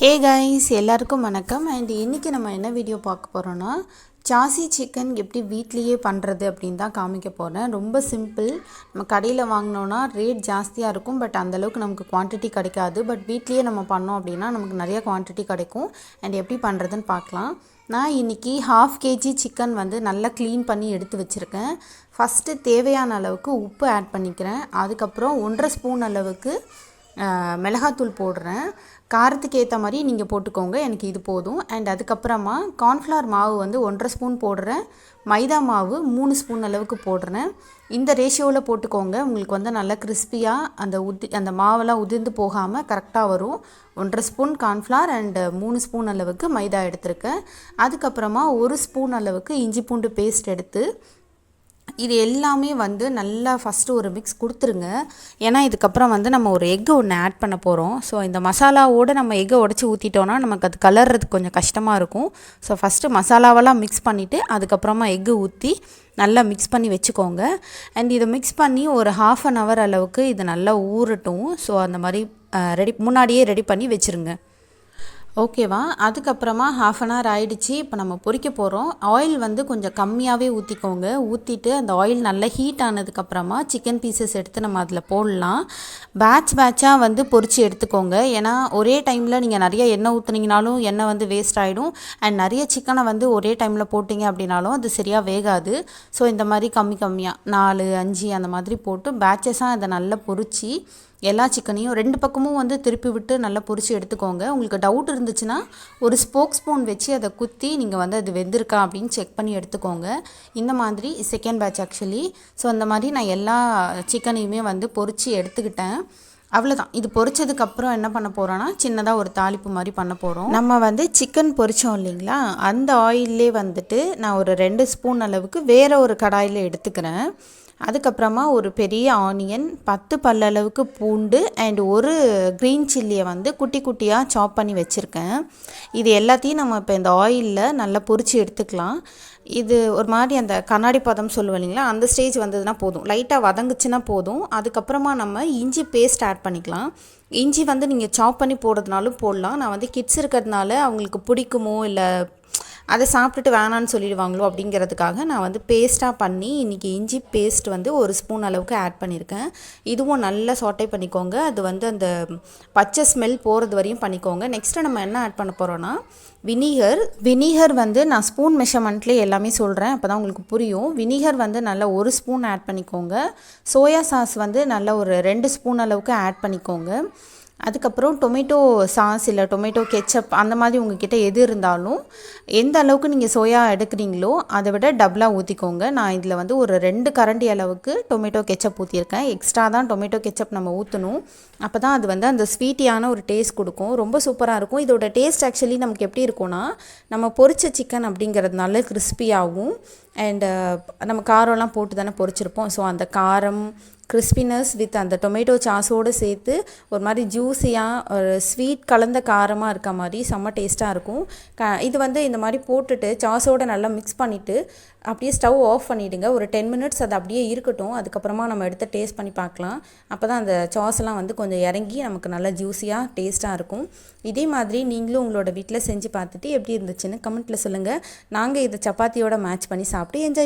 Hey guys எல்லாருக்கும் வணக்கம். And இன்றைக்கி நம்ம என்ன வீடியோ பார்க்க போகிறோன்னா சாசி சிக்கன் எப்படி வீட்லேயே பண்ணுறது அப்படின்னு தான் காமிக்க போகிறேன் ரொம்ப சிம்பிள் நம்ம கடையில் வாங்கினோன்னா ரேட் ஜாஸ்தியாக இருக்கும். பட் அந்தளவுக்கு நமக்கு குவான்டிட்டி கிடைக்காது. பட் வீட்லேயே நம்ம பண்ணோம் அப்படின்னா நமக்கு நிறைய குவான்டிட்டி கிடைக்கும். அண்ட் எப்படி பண்ணுறதுன்னு பார்க்கலாம். நான் இன்றைக்கி ஹாஃப் கேஜி சிக்கன் வந்து நல்லா க்ளீன் பண்ணி எடுத்து வச்சுருக்கேன். ஃபஸ்ட்டு தேவையான அளவுக்கு உப்பு ஆட் பண்ணிக்கிறேன். அதுக்கப்புறம் ஒன்றரை ஸ்பூன் அளவுக்கு மிளகாத்தூள் போடுறேன். காரத்துக்கு ஏற்ற மாதிரி நீங்கள் போட்டுக்கோங்க எனக்கு இது போதும். அண்ட் அதுக்கப்புறமா கார்ன்ஃப்ளவர் மாவு வந்து ஒன்றரை ஸ்பூன் போடுறேன். மைதா மாவு மூணு ஸ்பூன் அளவுக்கு போடுறேன். இந்த ரேஷியோவில் போட்டுக்கோங்க. உங்களுக்கு வந்து நல்லா கிறிஸ்பியாக அந்த உதி அந்த மாவெல்லாம் உதிர்ந்து போகாமல் கரெக்டாக வரும். ஒன்றரை ஸ்பூன் கார்ன்ஃப்ளவர் அண்ட் மூணு ஸ்பூன் அளவுக்கு மைதா எடுத்திருக்கேன். அதுக்கப்புறமா ஒரு ஸ்பூன் அளவுக்கு இஞ்சி பூண்டு பேஸ்ட் எடுத்து இது எல்லாமே வந்து நல்லா ஃபஸ்ட்டு ஒரு மிக்ஸ் கொடுத்துருங்க. ஏன்னா இதுக்கப்புறம் வந்து நம்ம ஒரு எக்கு ஒன்று ஆட் பண்ண போகிறோம் ஸோ இந்த மசாலாவோடு நம்ம எக்கை உடச்சி ஊற்றிட்டோன்னா நமக்கு அது கலர்றதுக்கு கொஞ்சம் கஷ்டமாக இருக்கும். ஸோ ஃபஸ்ட்டு மசாலாவெல்லாம் மிக்ஸ் பண்ணிவிட்டு அதுக்கப்புறமா எக்கு ஊற்றி நல்லா மிக்ஸ் பண்ணி வச்சுக்கோங்க. அண்ட் இதை மிக்ஸ் பண்ணி ஒரு ஹாஃப் அன் ஹவர் அளவுக்கு இது நல்லா ஊறட்டும். ஸோ அந்த மாதிரி ரெடி முன்னாடியே ரெடி பண்ணி வச்சுருங்க. ஓகேவா? அதுக்கப்புறமா ஹாஃப் அன் ஹவர் ஆயிடுச்சு. இப்போ நம்ம பொறிக்க போகிறோம் ஆயில் வந்து கொஞ்சம் கம்மியாகவே ஊற்றிக்கோங்க ஊற்றிட்டு அந்த ஆயில் நல்லா ஹீட் ஆனதுக்கப்புறமா சிக்கன் பீசஸ் எடுத்து நம்ம அதில் போடலாம். பேட்ச் பேட்சாக வந்து பொறிச்சு எடுத்துக்கோங்க. ஏன்னா ஒரே டைமில் நீங்கள் நிறைய எண்ணெய் ஊற்றுனீங்கனாலும் எண்ணெய் வந்து வேஸ்ட் ஆகிடும் அண்ட் நிறைய சிக்கனை வந்து ஒரே டைமில் போட்டிங்க அப்படின்னாலும் அது சரியாக வேகாது. ஸோ இந்த மாதிரி கம்மி கம்மியாக நாலு அஞ்சு அந்த மாதிரி போட்டு பேட்சஸாக இதை நல்லா பொறிச்சு எல்லா சிக்கனையும் ரெண்டு பக்கமும் வந்து திருப்பி விட்டு நல்லா பொரித்து எடுத்துக்கோங்க. உங்களுக்கு டவுட் இருந்துச்சுன்னா ஒரு ஸ்போக் ஸ்பூன் வச்சு அதை குத்தி நீங்கள் வந்து அது வெந்திருக்கா அப்படின்னு செக் பண்ணி எடுத்துக்கோங்க. இந்த மாதிரி செகண்ட் பேட்ச் ஆக்சுவலி ஸோ அந்த மாதிரி நான் எல்லா சிக்கனையுமே வந்து பொரித்து எடுத்துக்கிட்டேன். அவ்வளோதான் இது பொரிச்சதுக்கப்புறம் என்ன பண்ண போகிறோன்னா சின்னதாக ஒரு தாளிப்பு மாதிரி பண்ண போகிறோம் நம்ம வந்து சிக்கன் பொரித்தோம் இல்லைங்களா? அந்த ஆயிலே வந்துட்டு நான் ஒரு ரெண்டு ஸ்பூன் அளவுக்கு வேறு ஒரு கடாயில் எடுத்துக்கிறேன். அதுக்கப்புறமா ஒரு பெரிய ஆனியன் பத்து பல்லளவுக்கு பூண்டு அண்ட் ஒரு க்ரீன் சில்லியை வந்து குட்டி குட்டியாக சாப் பண்ணி வச்சுருக்கேன். இது எல்லாத்தையும் நம்ம இப்போ இந்த ஆயிலில் நல்லா பொறிச்சு எடுத்துக்கலாம். இது ஒரு மாதிரி அந்த கண்ணாடி பதம் சொல்லுவோம் இல்லைங்களா அந்த ஸ்டேஜ் வந்ததுன்னா போதும். லைட்டாக வதங்குச்சுன்னா போதும். அதுக்கப்புறமா நம்ம இஞ்சி பேஸ்ட் ஆட் பண்ணிக்கலாம். இஞ்சி வந்து நீங்கள் சாப் பண்ணி போடுறதுனாலும் போடலாம். நான் வந்து கிட்ஸ் இருக்கிறதுனால அவங்களுக்கு பிடிக்குமோ இல்லை அதை சாப்பிட்டுட்டு வேணான்னு சொல்லிடுவாங்களோ அப்படிங்கிறதுக்காக நான் வந்து பேஸ்ட்டாக பண்ணி இன்றைக்கி இஞ்சி பேஸ்ட் வந்து ஒரு ஸ்பூன் அளவுக்கு ஆட் பண்ணியிருக்கேன் இதுவும் நல்லா சாட்டை பண்ணிக்கோங்க. அது வந்து அந்த பச்சை ஸ்மெல் போகிறது வரையும் பண்ணிக்கோங்க. நெக்ஸ்ட்டு நம்ம என்ன ஆட் பண்ண போகிறோன்னா வினிகர் வினிகர் வந்து நான் ஸ்பூன் மெஷர்மெண்ட்லேயே எல்லாமே சொல்கிறேன் அப்போ தான் உங்களுக்கு புரியும். வினிகர் வந்து நல்லா ஒரு ஸ்பூன் ஆட் பண்ணிக்கோங்க. சோயா சாஸ் வந்து நல்ல ஒரு ரெண்டு ஸ்பூன் அளவுக்கு ஆட் பண்ணிக்கோங்க. அதுக்கப்புறம் டொமேட்டோ சாஸ் இல்லை டொமேட்டோ கெச்சப் அந்த மாதிரி உங்ககிட்ட எது இருந்தாலும் எந்த அளவுக்கு நீங்கள் சோயா எடுக்கிறீங்களோ அதை விட டபுளாக ஊற்றிக்கோங்க நான் இதில் வந்து ஒரு ரெண்டு கரண்டி அளவுக்கு டொமேட்டோ கெச்சப் ஊற்றிருக்கேன் எக்ஸ்ட்ரா தான் டொமேட்டோ கெச்சப் நம்ம ஊற்றணும் அப்போ தான் அது வந்து அந்த ஸ்வீட்டியான ஒரு டேஸ்ட் கொடுக்கும். ரொம்ப சூப்பராக இருக்கும். இதோட டேஸ்ட் ஆக்சுவலி நமக்கு எப்படி இருக்கும்னா நம்ம பொரிச்ச சிக்கன் அப்படிங்கிறதுனால கிறிஸ்பியாகவும் அண்டு uh, நம்ம காரம்லாம் போட்டு தானே பொரிச்சிருப்போம் ஸோ அந்த காரம் கிறிஸ்பினஸ் வித் அந்த டொமேட்டோ சாஸோடு சேர்த்து ஒரு மாதிரி ஜூஸியாக ஒரு ஸ்வீட் கலந்த காரமாக இருக்க மாதிரி செம்ம டேஸ்ட்டாக இருக்கும். க இது வந்து இந்த மாதிரி போட்டுட்டு சாஸோடு நல்லா மிக்ஸ் பண்ணிவிட்டு அப்படியே ஸ்டவ் ஆஃப் பண்ணிவிடுங்க ஒரு டென் மினிட்ஸ் அது அப்படியே இருக்கட்டும். அதுக்கப்புறமா நம்ம எடுத்து டேஸ்ட் பண்ணி பார்க்கலாம். அப்போ தான் அந்த சாஸ்லாம் வந்து கொஞ்சம் இறங்கி நமக்கு நல்லா ஜூஸியாக டேஸ்ட்டாக இருக்கும். இதே மாதிரி நீங்களும் உங்களோட வீட்டில் செஞ்சு பார்த்துட்டு எப்படி இருந்துச்சுன்னு கமெண்ட்டில் சொல்லுங்கள் நாங்கள் இதை சப்பாத்தியோட மேட்ச் பண்ணி சாப்பிட்டு என்ஜாய்